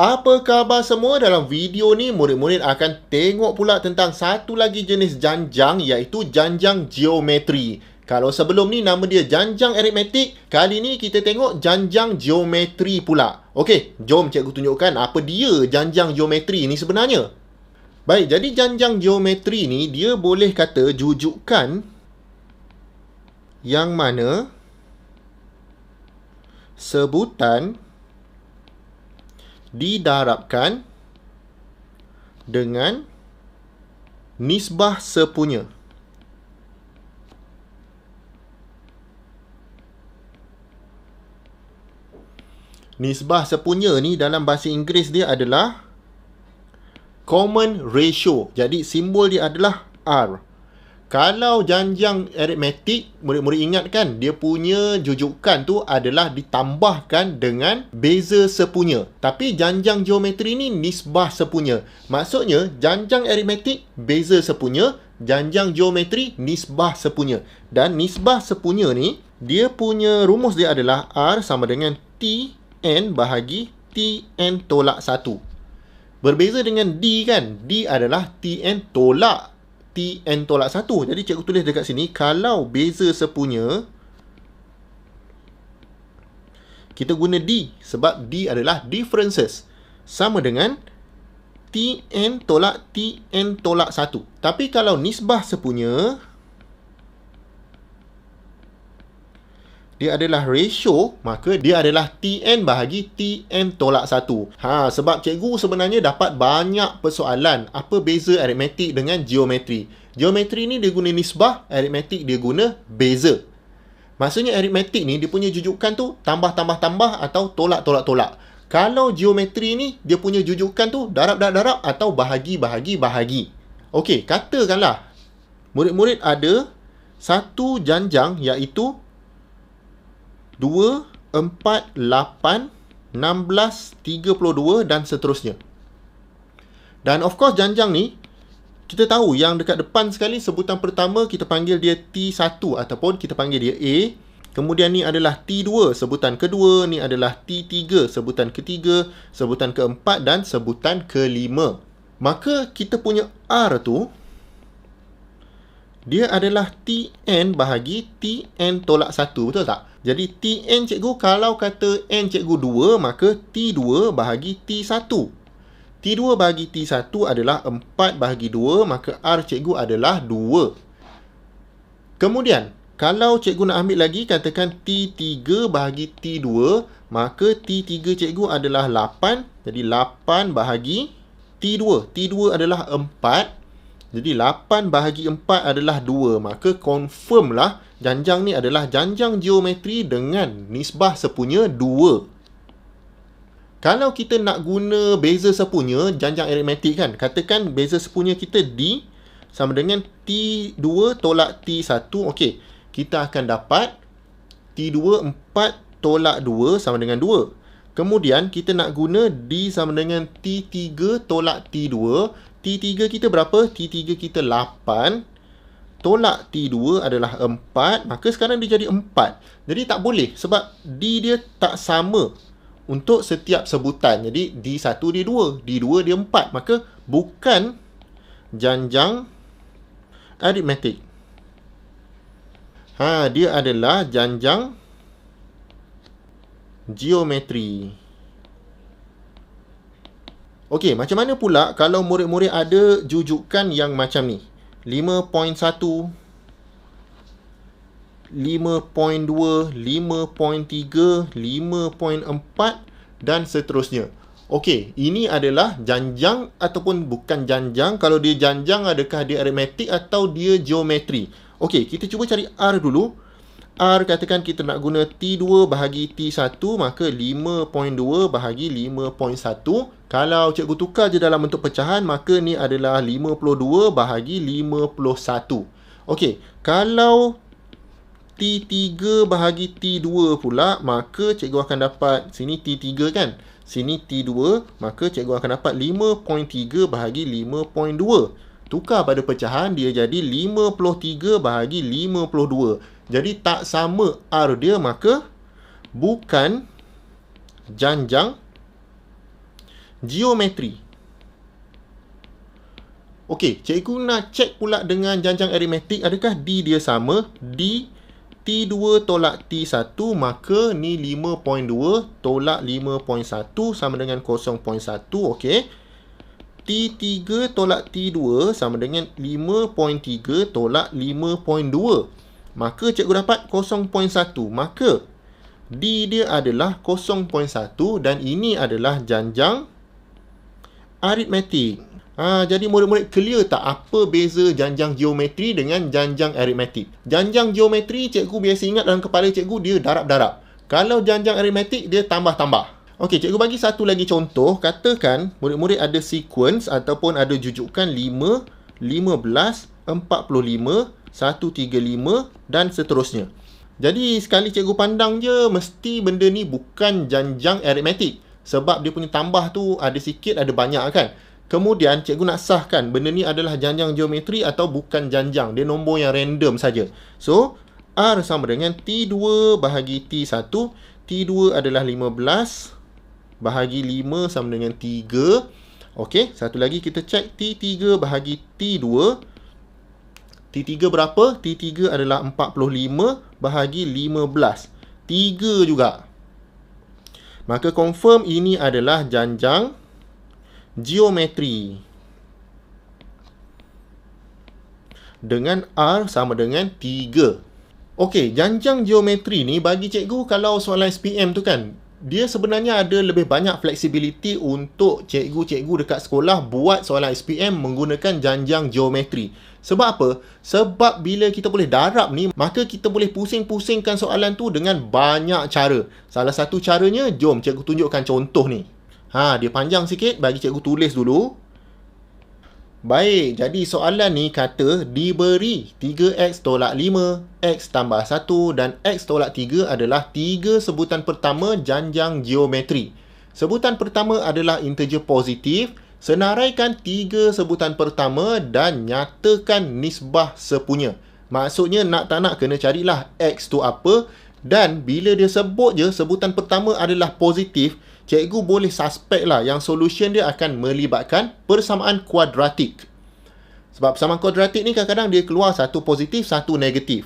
Apa khabar semua? Dalam video ni murid-murid akan tengok pula tentang satu lagi jenis janjang iaitu janjang geometri. Kalau sebelum ni nama dia janjang aritmetik, kali ni kita tengok janjang geometri pula. Okey, jom cikgu tunjukkan apa dia janjang geometri ni sebenarnya. Baik, jadi janjang geometri ni dia boleh kata jujukan yang mana sebutan didarabkan dengan nisbah sepunya. Nisbah sepunya ni dalam bahasa Inggeris dia adalah common ratio. Jadi simbol dia adalah R. Kalau janjang aritmetik, murid-murid ingat kan, dia punya jujukan tu adalah ditambahkan dengan beza sepunya. Tapi janjang geometri ni nisbah sepunya. Maksudnya, janjang aritmetik beza sepunya, janjang geometri nisbah sepunya. Dan nisbah sepunya ni, dia punya rumus dia adalah R sama dengan T N bahagi T N tolak 1. Berbeza dengan D kan, D adalah T N tolak Tn tolak 1. Jadi cikgu tulis dekat sini, kalau beza sepunya, kita guna D. Sebab D adalah differences. Sama dengan Tn tolak Tn tolak 1. Tapi kalau nisbah sepunya, dia adalah ratio, maka dia adalah Tn bahagi Tn tolak 1. Ha, sebab cikgu sebenarnya dapat banyak persoalan apa beza aritmetik dengan geometri. Geometri ni dia guna nisbah, aritmetik dia guna beza. Maksudnya aritmetik ni dia punya jujukan tu tambah-tambah-tambah atau tolak-tolak-tolak. Kalau geometri ni dia punya jujukan tu darab-darab-darab atau bahagi-bahagi-bahagi. Okey, katakanlah murid-murid ada satu janjang iaitu 2, 4, 8, 16, 32 dan seterusnya. Dan of course janjang ni, kita tahu yang dekat depan sekali sebutan pertama kita panggil dia T1 ataupun kita panggil dia A. Kemudian ni adalah T2 sebutan kedua, ni adalah T3 sebutan ketiga, sebutan keempat dan sebutan kelima. Maka kita punya R tu, dia adalah Tn bahagi Tn tolak 1, betul tak? Jadi Tn cikgu kalau kata n cikgu 2 maka T2 bahagi T1. T2 bahagi T1 adalah 4 bahagi 2 maka R cikgu adalah 2. Kemudian kalau cikgu nak ambil lagi katakan T3 bahagi T2 maka T3 cikgu adalah 8. Jadi 8 bahagi T2. T2 adalah 4. Jadi 8 bahagi 4 adalah 2. Maka confirm lah janjang ni adalah janjang geometri dengan nisbah sepunya 2. Kalau kita nak guna beza sepunya janjang aritmetik kan. Katakan beza sepunya kita D sama dengan T2 tolak T1. Okey. Kita akan dapat T2 4 tolak 2 sama dengan 2. Kemudian kita nak guna D sama dengan T3 tolak T2. T3 kita berapa? T3 kita 8. Tolak T2 adalah 4. Maka sekarang dia jadi 4. Jadi tak boleh. Sebab D dia tak sama untuk setiap sebutan. Jadi D1 dia 2. D2 dia 4. Maka bukan janjang aritmetik. Ha, dia adalah janjang geometri. Okey, macam mana pula kalau murid-murid ada jujukan yang macam ni? 5.1 5.2 5.3 5.4 dan seterusnya. Okey, ini adalah janjang ataupun bukan janjang. Kalau dia janjang adakah dia aritmetik atau dia geometri? Okey, kita cuba cari R dulu. R katakan kita nak guna T2 bahagi T1 maka 5.2 bahagi 5.1 kalau cikgu tukar je dalam bentuk pecahan maka ni adalah 52 bahagi 51 Okey, kalau T3 bahagi T2 pula maka cikgu akan dapat sini T3 kan? Sini T2 maka cikgu akan dapat 5.3 bahagi 5.2 tukar pada pecahan dia jadi 53 bahagi 52 jadi tak sama R dia maka bukan janjang geometri. Okey, cikgu nak cek pula dengan janjang aritmetik adakah D dia sama? D T2 tolak T1 maka ni 5.2 tolak 5.1 sama dengan 0.1 okey. T3 tolak T2 sama dengan 5.3 tolak 5.2. Maka cikgu dapat 0.1. Maka D dia adalah 0.1 dan ini adalah janjang aritmetik. Ha, jadi murid-murid clear tak apa beza janjang geometri dengan janjang aritmetik? Janjang geometri cikgu biasa ingat dalam kepala cikgu dia darab-darab. Kalau janjang aritmetik dia tambah-tambah. Okey, cikgu bagi satu lagi contoh. Katakan murid-murid ada sequence ataupun ada jujukan 5, 15, 45, 135 dan seterusnya. Jadi sekali cikgu pandang je mesti benda ni bukan janjang aritmetik. Sebab dia punya tambah tu ada sikit ada banyak kan. Kemudian cikgu nak sahkan benda ni adalah janjang geometri atau bukan janjang. Dia nombor yang random saja. So, R sama dengan T2 bahagi T1. T2 adalah 15 bahagi 5 sama dengan 3. Okey, satu lagi kita cek T3 bahagi T2. T3 berapa? T3 adalah 45 bahagi 15. 3 juga. Maka confirm ini adalah janjang geometri dengan R sama dengan 3. Okey, janjang geometri ni bagi cikgu kalau soalan SPM tu kan, dia sebenarnya ada lebih banyak flexibility untuk cikgu-cikgu dekat sekolah buat soalan SPM menggunakan janjang geometri. Sebab apa? Sebab bila kita boleh darab ni, maka kita boleh pusing-pusingkan soalan tu dengan banyak cara. Salah satu caranya, jom cikgu tunjukkan contoh ni. Ha, dia panjang sikit, bagi cikgu tulis dulu. Baik, jadi soalan ni kata diberi 3x tolak 5, x tambah 1 dan x tolak 3 adalah tiga sebutan pertama janjang geometri. Sebutan pertama adalah integer positif. Senaraikan tiga sebutan pertama dan nyatakan nisbah sepunya. Maksudnya nak tak nak kena carilah x tu apa dan bila dia sebut je sebutan pertama adalah positif, cikgu boleh suspect lah yang solution dia akan melibatkan persamaan kuadratik. Sebab persamaan kuadratik ni kadang-kadang dia keluar satu positif, satu negatif.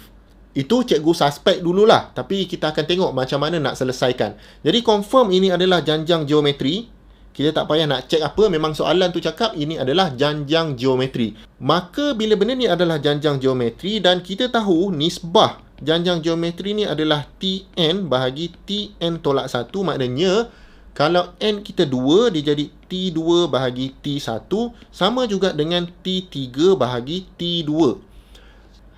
Itu cikgu suspect dululah. Tapi kita akan tengok macam mana nak selesaikan. Jadi confirm ini adalah janjang geometri. Kita tak payah nak cek apa. Memang soalan tu cakap ini adalah janjang geometri. Maka bila benda ni adalah janjang geometri dan kita tahu nisbah janjang geometri ni adalah Tn bahagi Tn tolak 1. Maknanya kalau n kita 2, dia jadi T2 bahagi T1 sama juga dengan T3 bahagi T2.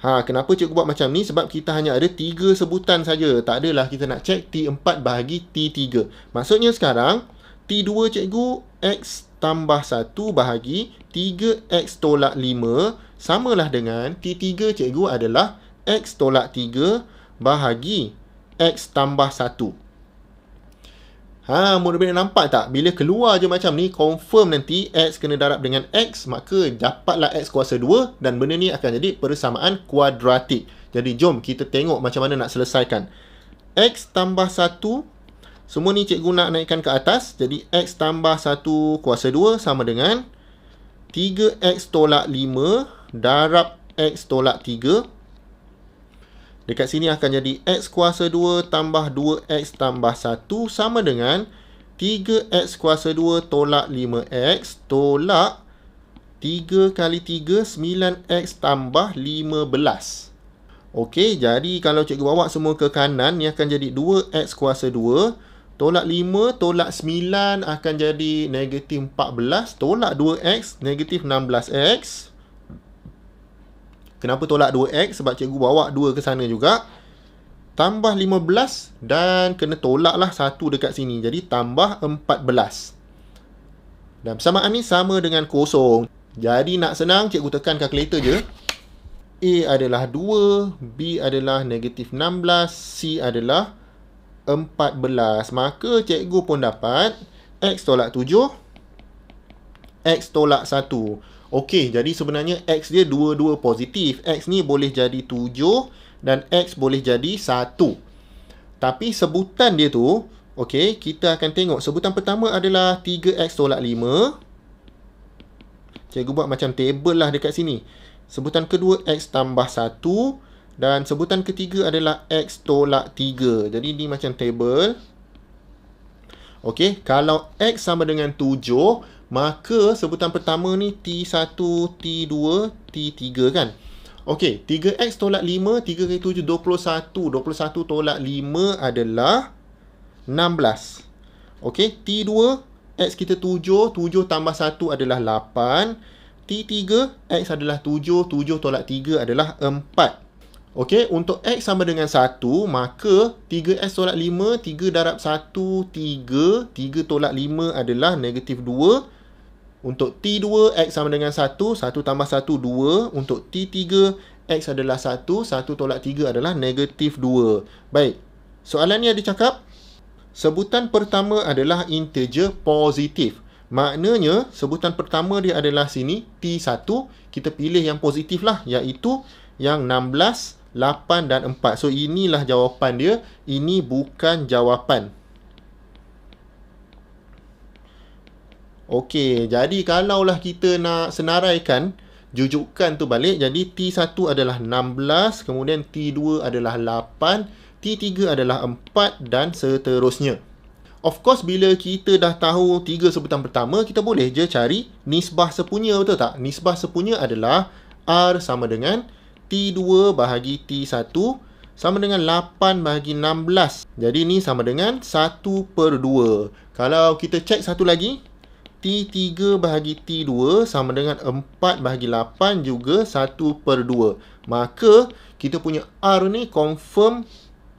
Ha, kenapa cikgu buat macam ni? Sebab kita hanya ada 3 sebutan saja. Tak adalah kita nak cek T4 bahagi T3. Maksudnya sekarang, T2 cikgu X tambah 1 bahagi 3X tolak 5 samalah dengan T3 cikgu adalah X tolak 3 bahagi X tambah 1. Ha, murid-murid nampak tak? Bila keluar je macam ni, confirm nanti X kena darab dengan X, maka dapatlah X kuasa 2 dan benda ni akan jadi persamaan kuadratik. Jadi jom kita tengok macam mana nak selesaikan. X tambah 1, semua ni cikgu nak naikkan ke atas. Jadi X tambah 1 kuasa 2 sama dengan 3X tolak 5 darab X tolak 3 Dekat sini akan jadi X kuasa 2 tambah 2X tambah 1 sama dengan 3X kuasa 2 tolak 5X tolak 3 kali 3 9X tambah 15. Okey, jadi kalau cikgu bawa semua ke kanan, ni akan jadi 2X kuasa 2 tolak 5 tolak 9 akan jadi negatif 14 tolak 2X negatif 16X Kenapa tolak 2x? Sebab cikgu bawa 2 ke sana juga. Tambah 15 dan kena tolak lah 1 dekat sini. Jadi tambah 14. Dan persamaan ni sama dengan kosong. Jadi nak senang, cikgu tekan kalkulator je. A adalah 2, B adalah negatif 16, C adalah 14. Maka cikgu pun dapat X tolak 7, X tolak 1. Okey, jadi sebenarnya X dia dua-dua positif. X ni boleh jadi 7 dan X boleh jadi 1. Tapi sebutan dia tu Okey, kita akan tengok sebutan pertama adalah 3x tolak 5. Cikgu buat macam table lah dekat sini. Sebutan kedua x tambah 1 dan sebutan ketiga adalah x tolak 3. Jadi ni macam table. Okey, kalau x sama dengan 7, maka sebutan pertama ni T1, T2, T3 kan? Okey, 3x tolak 5, 3 kali 7, 21. 21 tolak 5 adalah 16. Okey, T2, X kita 7, 7 tambah 1 adalah 8. T3, X adalah 7, 7 tolak 3 adalah 4. Okey, untuk X sama dengan 1, maka 3X tolak 5, 3 darab 1, 3. 3 tolak 5 adalah negatif 2. Untuk T2, X sama dengan 1, 1 tambah 1, 2. Untuk T3, X adalah 1, 1 tolak 3 adalah negatif 2. Baik, soalan ni ada cakap, Sebutan pertama adalah integer positif. Maknanya, sebutan pertama dia adalah sini, T1. Kita pilih yang positif lah, iaitu yang 16, 8 dan 4. So, inilah jawapan dia. Ini bukan jawapan. Okey, jadi kalaulah kita nak senaraikan jujukan tu balik, jadi T1 adalah 16, kemudian T2 adalah 8, T3 adalah 4 dan seterusnya. Of course, bila kita dah tahu tiga sebutan pertama, kita boleh je cari nisbah sepunya, betul tak? Nisbah sepunya adalah R sama dengan T2 bahagi T1 sama dengan 8 bahagi 16. Jadi ni sama dengan 1 per 2. Kalau kita cek satu lagi, T3 bahagi T2 sama dengan 4 bahagi 8 juga 1 per 2. Maka kita punya R ni confirm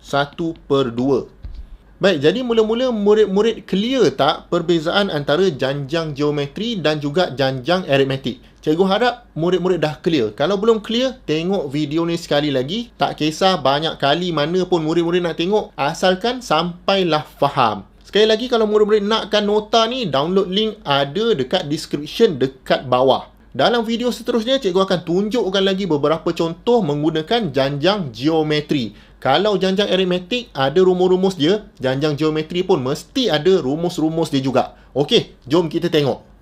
1 per 2. Baik, jadi mula-mula murid-murid clear tak perbezaan antara janjang geometri dan juga janjang aritmetik? Cikgu harap murid-murid dah clear. Kalau belum clear, tengok video ni sekali lagi. Tak kisah banyak kali mana pun murid-murid nak tengok, asalkan sampailah faham. Sekali lagi, kalau murid-murid nakkan nota ni, download link ada dekat description dekat bawah. Dalam video seterusnya, cikgu akan tunjukkan lagi beberapa contoh menggunakan janjang geometri. Kalau janjang aritmetik ada rumus-rumus dia, janjang geometri pun mesti ada rumus-rumus dia juga. Okey, jom kita tengok.